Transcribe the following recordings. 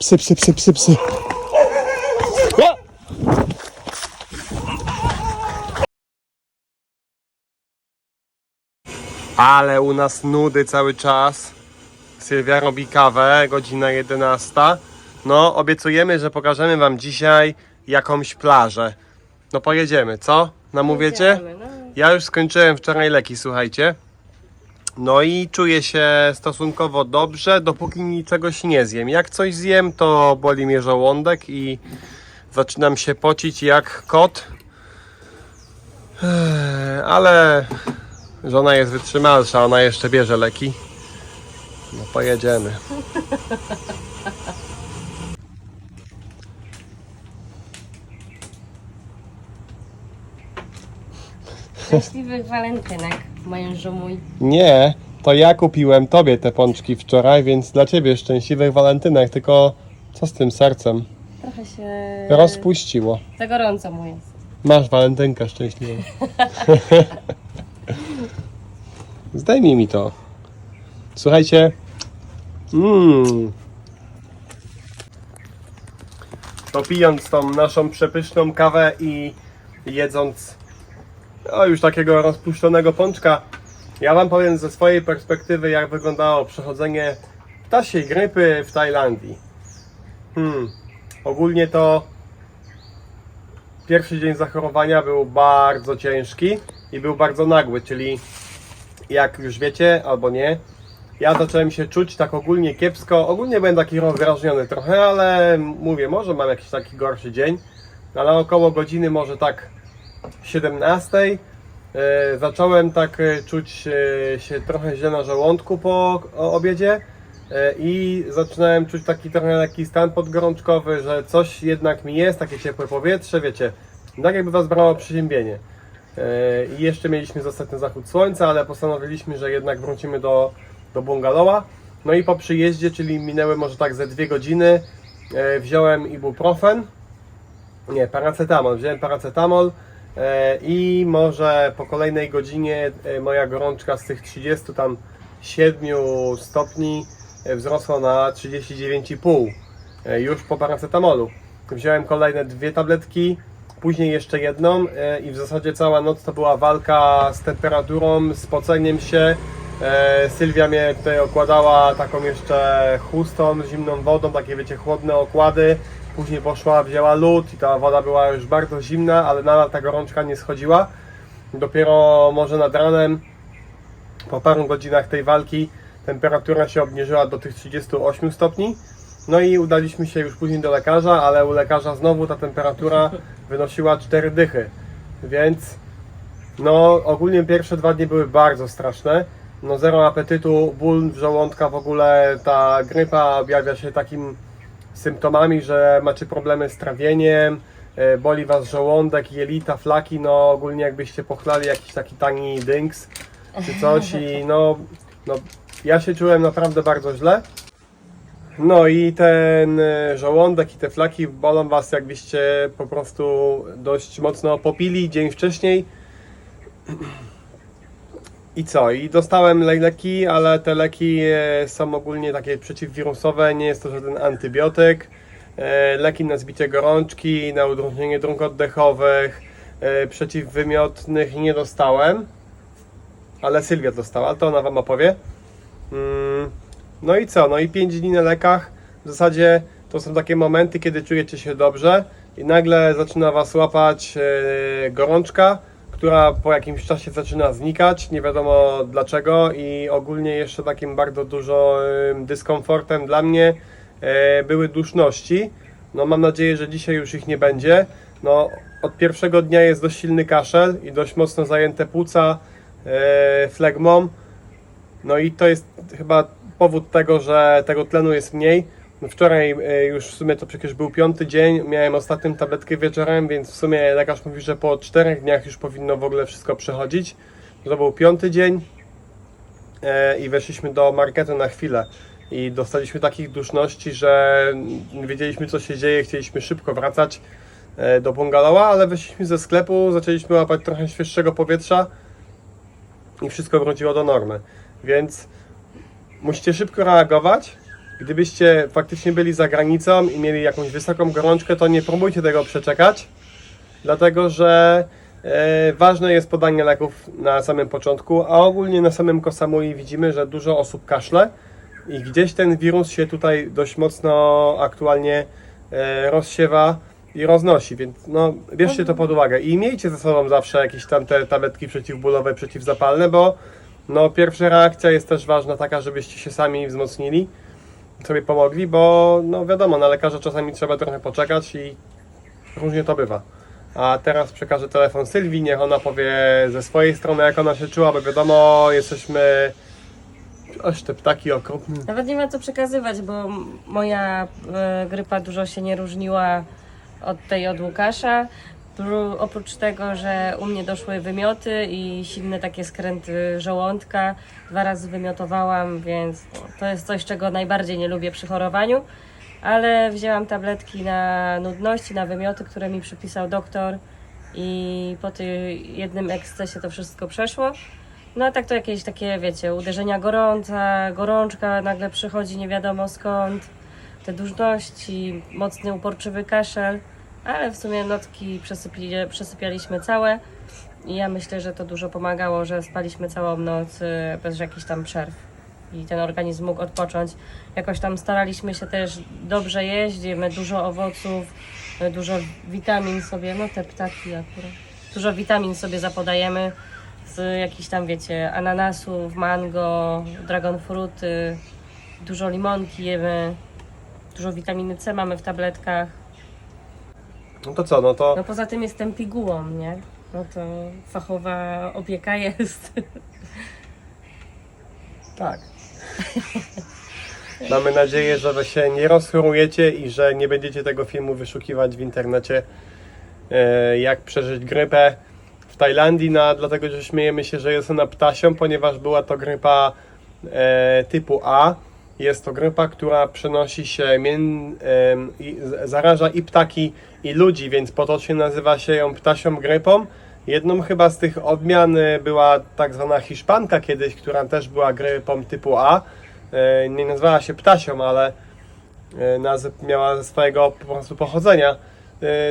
Psy, psy, psy, psy, psy. Ale u nas nudy cały czas. Sylwia robi kawę, godzina 11. No, obiecujemy, że pokażemy Wam dzisiaj jakąś plażę. No pojedziemy, co? Namówiecie? No. Ja już skończyłem wczoraj leki, słuchajcie. No i czuję się stosunkowo dobrze, dopóki czegoś nie zjem. Jak coś zjem, to boli mnie żołądek i zaczynam się pocić jak kot. Ale żona jest wytrzymalsza, ona jeszcze bierze leki. No pojedziemy. Szczęśliwych walentynek, mężu mój. Nie, to ja kupiłem tobie te pączki wczoraj, więc dla ciebie szczęśliwych walentynek, tylko co z tym sercem? Trochę się... Rozpuściło. Za gorąco mu jest. Masz walentynkę szczęśliwą. Zdejmij mi to. Słuchajcie. Mmm. To pijąc tą naszą przepyszną kawę i jedząc o, już takiego rozpuszczonego pączka, ja Wam powiem ze swojej perspektywy, jak wyglądało przechodzenie ptasiej grypy w Tajlandii. Hmm. Ogólnie to Pierwszy dzień zachorowania był bardzo ciężki i był bardzo nagły, czyli jak już wiecie albo nie, ja zacząłem się czuć tak ogólnie kiepsko. Ogólnie byłem taki rozdrażniony trochę, ale mówię, może mam jakiś taki gorszy dzień, ale około godziny może tak 17 e, zacząłem tak e, czuć e, się trochę źle na żołądku po obiedzie i zaczynałem czuć taki trochę taki stan podgorączkowy, że coś jednak mi jest, takie ciepłe powietrze, wiecie, tak jakby was brało przeziębienie. I jeszcze mieliśmy ostatni zachód słońca, ale postanowiliśmy, że jednak wrócimy do, do bungalowa. No i po przyjeździe, czyli minęły może tak ze dwie godziny, wziąłem ibuprofen, nie, paracetamol, wziąłem paracetamol i może po kolejnej godzinie e, moja gorączka z tych 30 tam 7 stopni e, wzrosła na 39,5 e, już po paracetamolu. Wziąłem kolejne dwie tabletki, później jeszcze jedną e, i w zasadzie cała noc to była walka z temperaturą, z poceniem się. E, Sylwia mnie tutaj okładała taką jeszcze chustą, zimną wodą, takie wiecie, chłodne okłady. Później poszła, wzięła lód i ta woda była już bardzo zimna, ale nadal ta gorączka nie schodziła. Dopiero może nad ranem, po paru godzinach tej walki, temperatura się obniżyła do tych 38 stopni. No i udaliśmy się już później do lekarza, ale u lekarza znowu ta temperatura wynosiła 4 dychy. Więc no ogólnie pierwsze dwa dni były bardzo straszne. No zero apetytu, ból żołądka w ogóle, ta grypa objawia się takim symptomami, że macie problemy z trawieniem, e, boli was żołądek, jelita, flaki, no ogólnie jakbyście pochlali jakiś taki tani dynks czy coś i no, no ja się czułem naprawdę bardzo źle. No i ten e, żołądek i te flaki bolą was jakbyście po prostu dość mocno popili dzień wcześniej. I co? I dostałem le- leki, ale te leki e, są ogólnie takie przeciwwirusowe, nie jest to żaden antybiotyk. E, Leki na zbicie gorączki, na udrożnienie dróg oddechowych, e, przeciwwymiotnych nie dostałem. Ale Sylwia dostała, ale to ona Wam opowie. Mm, No i co? No i 5 dni na lekach. W zasadzie to są takie momenty, kiedy czujecie się dobrze i nagle zaczyna Was łapać gorączka, która po jakimś czasie zaczyna znikać, nie wiadomo dlaczego i ogólnie jeszcze takim bardzo dużo dyskomfortem dla mnie e, były duszności. No mam nadzieję, że dzisiaj już ich nie będzie. No od pierwszego dnia jest dość silny kaszel i dość mocno zajęte płuca e, flegmą. No i to jest chyba powód tego, że tego tlenu jest mniej. No Wczoraj e, już w sumie to przecież był piąty dzień, miałem ostatnią tabletkę wieczorem, więc w sumie lekarz mówi, że po czterech dniach już powinno w ogóle wszystko przechodzić. To był piąty dzień e, i weszliśmy do marketu na chwilę i dostaliśmy takich duszności, że wiedzieliśmy co się dzieje, chcieliśmy szybko wracać e, do bungalowa, ale wyszliśmy ze sklepu, zaczęliśmy łapać trochę świeższego powietrza i wszystko wróciło do normy. Więc musicie szybko reagować, Gdybyście faktycznie byli za granicą i mieli jakąś wysoką gorączkę, to nie próbujcie tego przeczekać, dlatego że e, ważne jest podanie leków na samym początku, a ogólnie na samym Kosamui widzimy, że dużo osób kaszle i gdzieś ten wirus się tutaj dość mocno aktualnie e, rozsiewa i roznosi, więc no bierzcie to pod uwagę i miejcie ze sobą zawsze jakieś tam te tabletki przeciwbólowe, przeciwzapalne, bo no pierwsza reakcja jest też ważna taka, żebyście się sami wzmocnili, sobie pomogli, bo no wiadomo, na lekarza czasami trzeba trochę poczekać i różnie to bywa. A teraz przekażę telefon Sylwii, niech ona powie ze swojej strony, jak ona się czuła, bo wiadomo, jesteśmy... Aż te ptaki okropne. Nawet nie ma co przekazywać, bo moja e, grypa dużo się nie różniła od tej od Łukasza. Oprócz tego, że u mnie doszły wymioty i silne takie skręty żołądka, dwa razy wymiotowałam, więc to jest coś, czego najbardziej nie lubię przy chorowaniu. Ale wzięłam tabletki na nudności, na wymioty, które mi przypisał doktor i po tym jednym ekscesie to wszystko przeszło. No a tak to jakieś takie, wiecie, uderzenia gorąca, gorączka nagle przychodzi nie wiadomo skąd, te dużności, mocny uporczywy kaszel, ale w sumie nocki przesypili, przesypialiśmy całe i ja myślę, że to dużo pomagało, że spaliśmy całą noc y, bez jakichś tam przerw i ten organizm mógł odpocząć. Jakoś tam staraliśmy się też dobrze jeść, jemy dużo owoców, y, dużo witamin sobie, no te ptaki akurat, dużo witamin sobie zapodajemy z jakichś tam, wiecie, ananasów, mango, dragon fruty, dużo limonki jemy, dużo witaminy C mamy w tabletkach. No to co, no to... No poza tym jestem pigułą, nie? No to fachowa opieka jest. Tak. Mamy nadzieję, że wy się nie rozchorujecie i że nie będziecie tego filmu wyszukiwać w internecie, e, jak przeżyć grypę w Tajlandii, no, dlatego, że śmiejemy się, że jest ona ptasią, ponieważ była to grypa e, typu A. Jest to grypa, która przenosi się, zaraża i ptaki, i ludzi, więc potocznie nazywa się ją ptasią grypą. Jedną chyba z tych odmian e, była tak zwana hiszpanka kiedyś, która też była grypą typu A. E, Nie nazywała się ptasią, ale e, nazw miała ze swojego po prostu pochodzenia.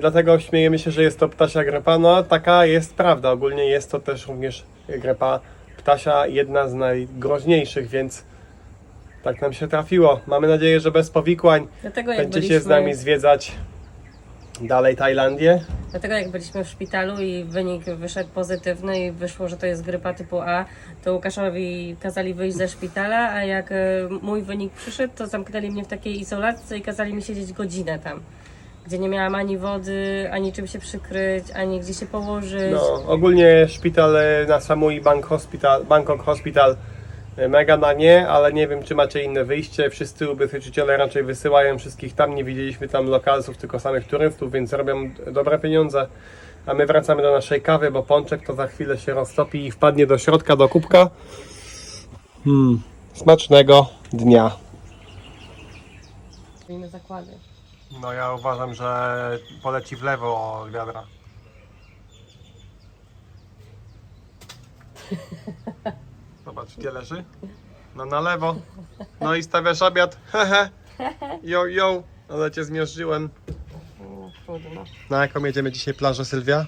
Dlatego śmiejemy się, że jest to ptasia grypa. No taka jest prawda. Ogólnie jest to też również grypa ptasia, jedna z najgroźniejszych, więc tak nam się trafiło. Mamy nadzieję, że bez powikłań Dlatego jak, będziecie byliśmy, z nami zwiedzać dalej Tajlandię. dlatego jak byliśmy w szpitalu i wynik wyszedł pozytywny i wyszło, że to jest grypa typu A, to Łukaszowi kazali wyjść ze szpitala, a jak e, mój wynik przyszedł, to zamknęli mnie w takiej izolacji i kazali mi siedzieć godzinę tam. Gdzie nie miałam ani wody, ani czym się przykryć, ani gdzie się położyć. No, ogólnie szpital e, na Samui Bank Hospital, Bangkok Hospital mega na nie, ale nie wiem czy macie inne wyjście. Wszyscy ubezpieczyciele raczej wysyłają wszystkich tam. Nie widzieliśmy tam lokalsów, tylko samych turystów, więc robią dobre pieniądze. A my wracamy do naszej kawy, bo pączek to za chwilę się roztopi i wpadnie do środka, do kubka. Hmm, smacznego dnia. Robimy zakłady. No ja uważam, że poleci w lewo od wiadra. Gdzie leży? No na lewo. No i stawiasz obiad. Hehe. Jo, jo. Ale cię zmierzyłem. No, trudno. Na jaką jedziemy dzisiaj plażę, Sylwia?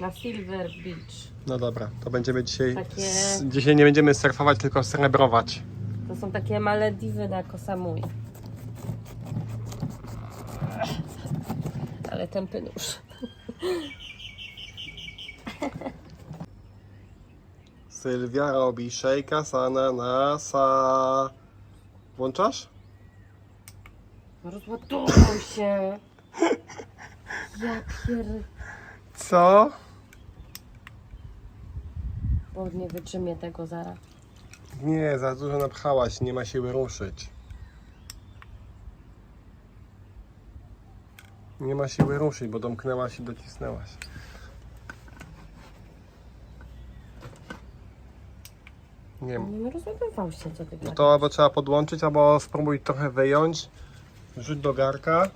Na Silver Beach. No dobra, to będziemy dzisiaj... Takie- s- Dzisiaj nie będziemy surfować, tylko srebrować. To są takie Malediwy na Kosamui. Ale tępy nóż. Sylwia robi szejka z ananasa. Włączasz? Rozładował się. Ja pier... Co? Bo nie wytrzymię tego zaraz. Nie, za dużo napchałaś, nie ma siły ruszyć. Nie ma siły ruszyć, bo domknęłaś i docisnęłaś. Nie wiem. Nie rozładował się, co ty No to albo trzeba podłączyć, albo spróbuj trochę wyjąć, rzuć do garka.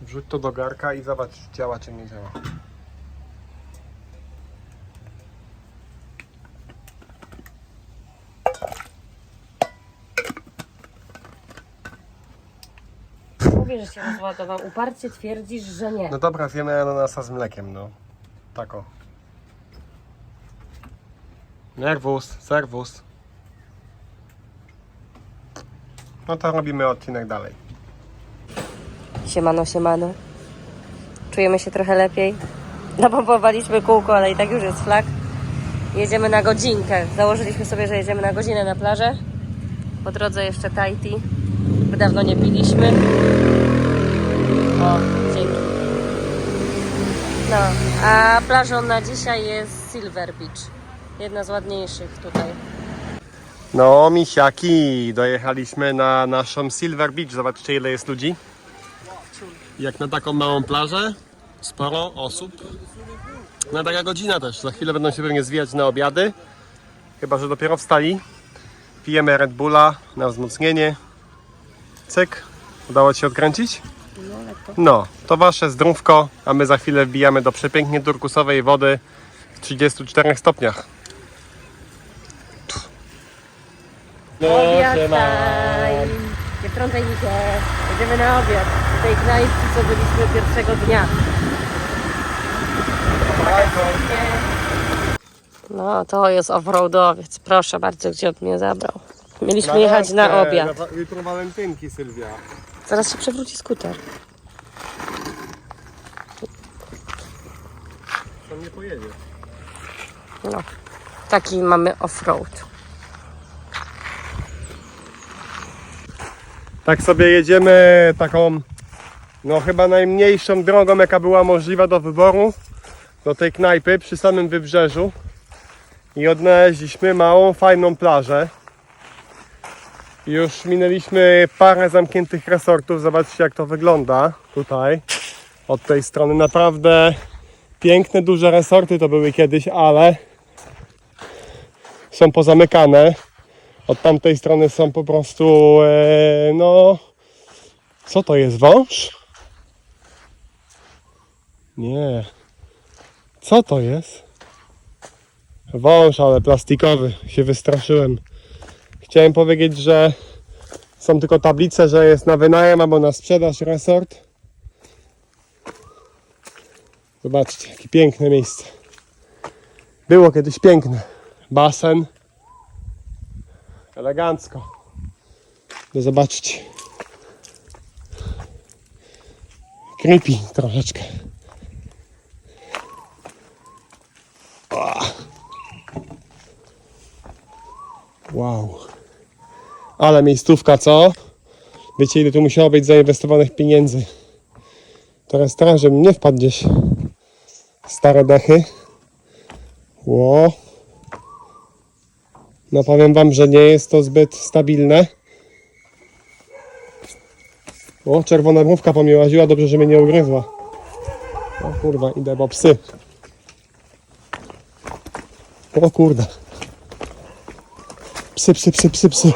Wrzuć to do garka i zobacz, czy działa czy nie działa. Mówię, że się rozładował. Uparcie twierdzisz, że nie. No dobra, zjemy ananasa z mlekiem, no. Tako. Nerwus, serwus. No to robimy odcinek dalej. Siemano, siemano. Czujemy się trochę lepiej. Napompowaliśmy kółko, ale i tak już jest flag. Jedziemy na godzinkę. Założyliśmy sobie, że jedziemy na godzinę na plażę. Po drodze jeszcze Tahiti. Dawno nie piliśmy. O. No, a plażą na dzisiaj jest Silver Beach. Jedna z ładniejszych tutaj. No, misiaki, dojechaliśmy na naszą Silver Beach. Zobaczcie, ile jest ludzi. Jak na taką małą plażę, sporo osób. Na taka godzina też. Za chwilę będą się pewnie zwijać na obiady. Chyba, że dopiero wstali. Pijemy Red Bulla na wzmocnienie. Cyk. Udało Ci się odkręcić? No. No, to Wasze zdrówko, a my za chwilę wbijamy do przepięknie turkusowej wody w 34 stopniach. No, Obiad time! Nie wtrącaj mi się. Jedziemy na obiad. Do tej knajpki, co byliśmy pierwszego dnia. No, to jest offroadowiec. Proszę bardzo, gdzie od mnie zabrał. Mieliśmy jechać na obiad. Jutro walentynki, Sylwia. Zaraz się przewróci skuter. Tam nie pojedzie. No, taki mamy offroad. Tak sobie jedziemy taką, no chyba najmniejszą drogą, jaka była możliwa do wyboru, do tej knajpy przy samym wybrzeżu. I odnaleźliśmy małą, fajną plażę. Już minęliśmy parę zamkniętych resortów. Zobaczcie, jak to wygląda tutaj, od tej strony. Naprawdę piękne, duże resorty to były kiedyś, ale są pozamykane. Od tamtej strony są po prostu, e, no, co to jest, wąż? Nie. Co to jest? Wąż, ale plastikowy. Się wystraszyłem. Chciałem powiedzieć, że są tylko tablice, że jest na wynajem albo na sprzedaż resort. Zobaczcie, jakie piękne miejsce. Było kiedyś piękne. Basen. Elegancko. No zobaczcie. Creepy troszeczkę. Wow. Ale miejscówka, co? Wiecie, ile tu musiało być zainwestowanych pieniędzy? Teraz żebym nie wpadł gdzieś. Stare dechy. Ło. No powiem wam, że nie jest to zbyt stabilne. O, czerwona mrówka po mnie łaziła, dobrze, że mnie nie ugryzła. O kurwa, idę, bo psy. O kurde. Psy, psy, psy, psy, psy.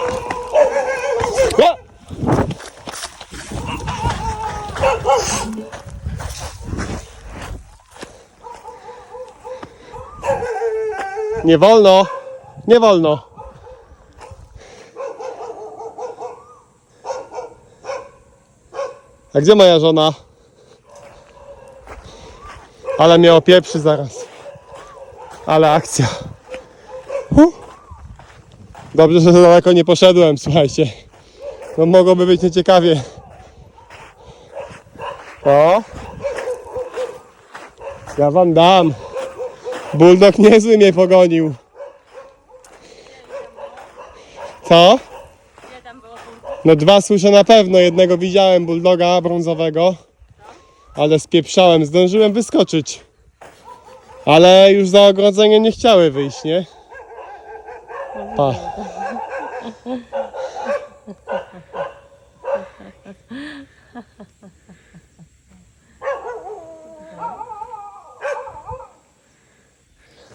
Nie wolno. Nie wolno. A gdzie moja żona? Ale mnie opieprzy zaraz. Ale akcja. Dobrze, że za daleko nie poszedłem, słuchajcie. No mogłoby być nieciekawie. O! Ja wam dam. Bulldog niezły mnie pogonił. Co? No dwa słyszę na pewno, jednego widziałem bulldoga brązowego, ale spieprzałem, zdążyłem wyskoczyć. Ale już za ogrodzenie nie chciały wyjść, nie? Pa.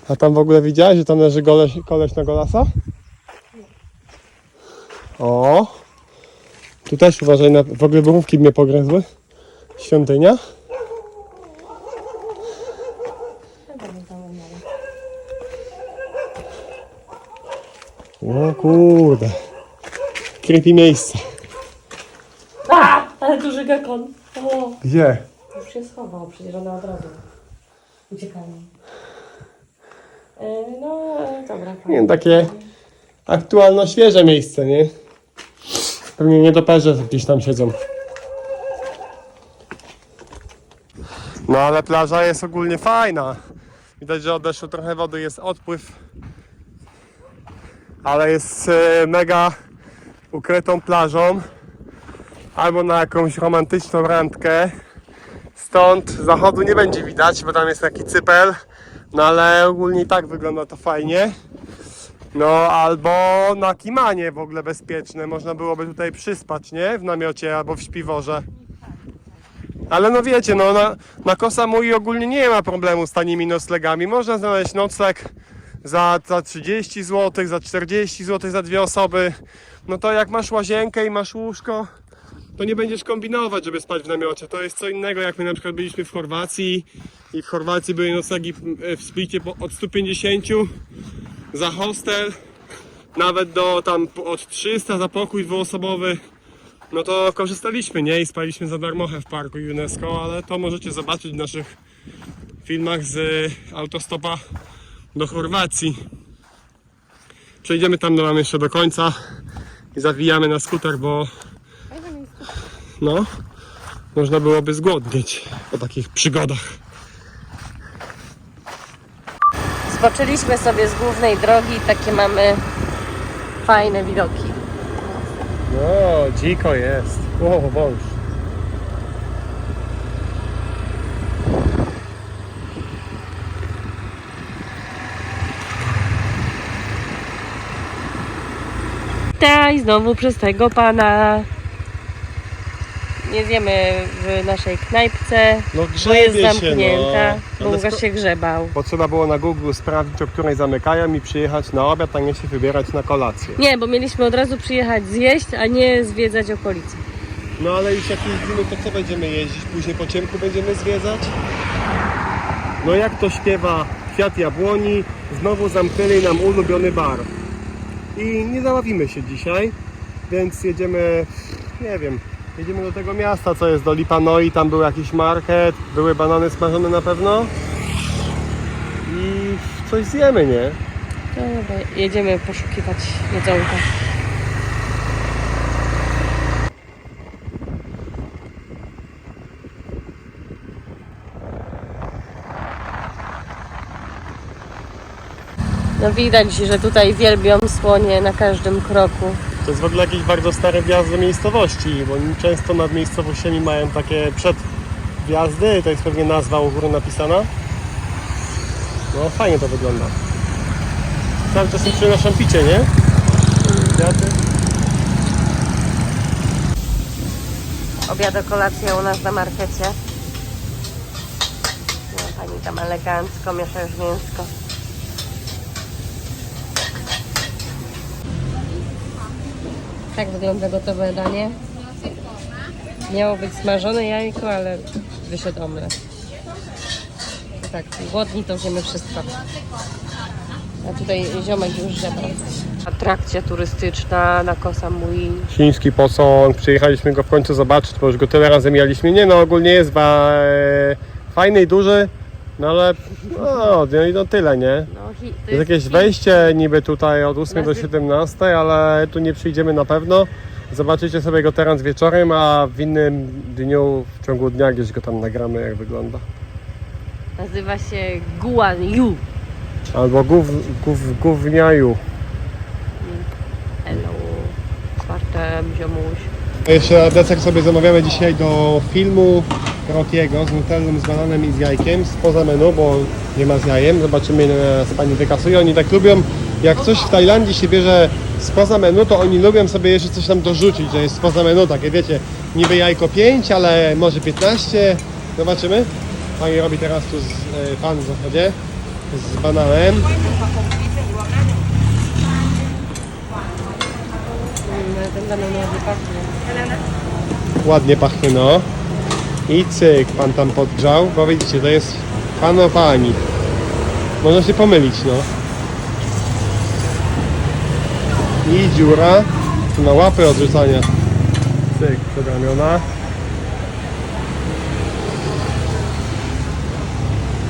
A tam w ogóle widziałeś, że tam leży goleś, koleś na golasa? O! Tu też uważaj, na, w ogóle borówki mnie pogryzły. Świątynia. O kurde. Creepy miejsce. Ale duży gekon. O, Gdzie? już się schował, przecież one od razu uciekają. E, No, dobra. Nie takie aktualno świeże miejsce, nie? Pewnie nietoperze gdzieś tam siedzą. No ale plaża jest ogólnie fajna. Widać, że odeszło trochę wody, jest odpływ. Ale jest e, mega ukrytą plażą. Albo na jakąś romantyczną randkę. Stąd zachodu nie będzie widać, bo tam jest taki cypel. No ale ogólnie i tak wygląda to fajnie. No albo na Kimanie w ogóle bezpieczne. Można byłoby tutaj przyspać, nie? W namiocie albo w śpiworze. Ale no wiecie, no na, na Koh Samui ogólnie nie ma problemu z tanimi noclegami. Można znaleźć nocleg za, za 30 zł, za 40 zł za dwie osoby. No to jak masz łazienkę i masz łóżko, to nie będziesz kombinować, żeby spać w namiocie. To jest co innego, jak my na przykład byliśmy w Chorwacji i w Chorwacji były noclegi e, w splicie po- od 150 za hostel, nawet do tam od 300 za pokój dwuosobowy. No to korzystaliśmy, nie? I spaliśmy za darmochę w parku UNESCO, ale to możecie zobaczyć w naszych filmach z autostopa do Chorwacji. Przejdziemy tam do jeszcze do końca i zawijamy na skuter, bo no, można byłoby zgłodnieć po takich przygodach. Zboczyliśmy sobie z głównej drogi, takie mamy fajne widoki. No, dziko jest. O, wąż. Taj, znowu przez tego pana. Nie zjemy w naszej knajpce, No bo jest grzebie się, zamknięta, no. bo Ale Łukasz się grzebał. Bo trzeba było na Google sprawdzić, o której zamykają i przyjechać na obiad, a nie się wybierać na kolację. Nie, bo mieliśmy od razu przyjechać zjeść, a nie zwiedzać okolicy. No ale już jak jeździmy, to co będziemy jeździć? Później po ciemku będziemy zwiedzać? No jak to śpiewa Kwiat Jabłoni, znowu zamknęli nam ulubiony bar. I nie załawimy się dzisiaj, więc jedziemy, nie wiem, jedziemy do tego miasta, co jest do Lipanoi, tam był jakiś market, były banany smażone na pewno. I coś zjemy, nie? Dobra, jedziemy poszukiwać jedzonka. No widać, że tutaj wielbią słonie na każdym kroku. To jest w ogóle jakiś bardzo stary wjazd miejscowości, bo oni często nad miejscowościami mają takie przedwjazdy, to jest pewnie nazwa u góry napisana. No fajnie to wygląda. Cały czas im przynoszą picie, nie? Kwiaty. Obiad, kolacja u nas na markecie. No, pani tam elegancko miesza już mięsko. Tak wygląda gotowe danie. Miało być smażone jajko, ale wyszedł omlet. Tak, głodni to zjemy wszystko. A tutaj ziomek już żebra. Atrakcja turystyczna na Koh Samui. Chiński posąg, przyjechaliśmy go w końcu zobaczyć, bo już go tyle razy mieliśmy. Nie no, ogólnie jest ba, e, fajny i duży, no ale no, no, i tyle, nie? No, hi- to Jest jakieś wejście niby tutaj od 8 do 17, ale tu nie przyjdziemy na pewno. Zobaczycie sobie go teraz wieczorem, a w innym dniu, w ciągu dnia gdzieś go tam nagramy jak wygląda. Nazywa się Guan Yu. Albo gów, gów, gówniaju. Hello. Czwartem, ziomuś. Jeszcze desek sobie zamawiamy dzisiaj do filmu Rockiego z nutellą, z bananem i z jajkiem spoza menu, bo nie ma z jajem. Zobaczymy ile nas pani wykasuje. Oni tak lubią, jak coś w Tajlandii się bierze spoza menu, to oni lubią sobie jeszcze coś tam dorzucić, że jest spoza menu, takie wiecie, niby jajko 5, ale może 15. Zobaczymy. Pani robi teraz tu z, e, pan w zasadzie z bananem. Mm, Ten. Ładnie pachnie, no. I cyk, pan tam podgrzał, bo widzicie, to jest pan o pani. Można się pomylić, no. I dziura tu na łapy odrzucania. Cyk, przed ramiona.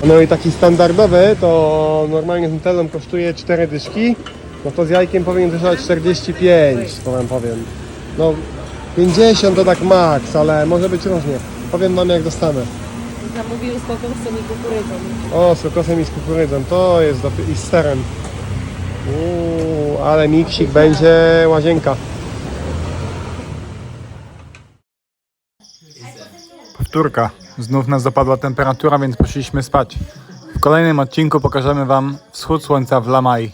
No i taki standardowy to normalnie z Nutellą kosztuje 4 dyszki. No to z jajkiem powinien kosztować 45, to wam powiem. No 50 to tak maks, ale może być różnie. Powiem wam jak dostanę. Zamówił z kokosem i kukurydzą. O, z kokosem i z kukurydzą, to jest dopi- i z serem. Uuu, ale miksik będzie łazienka. Powtórka. Znów nas dopadła temperatura, więc poszliśmy spać. W kolejnym odcinku pokażemy Wam wschód słońca w Lamai.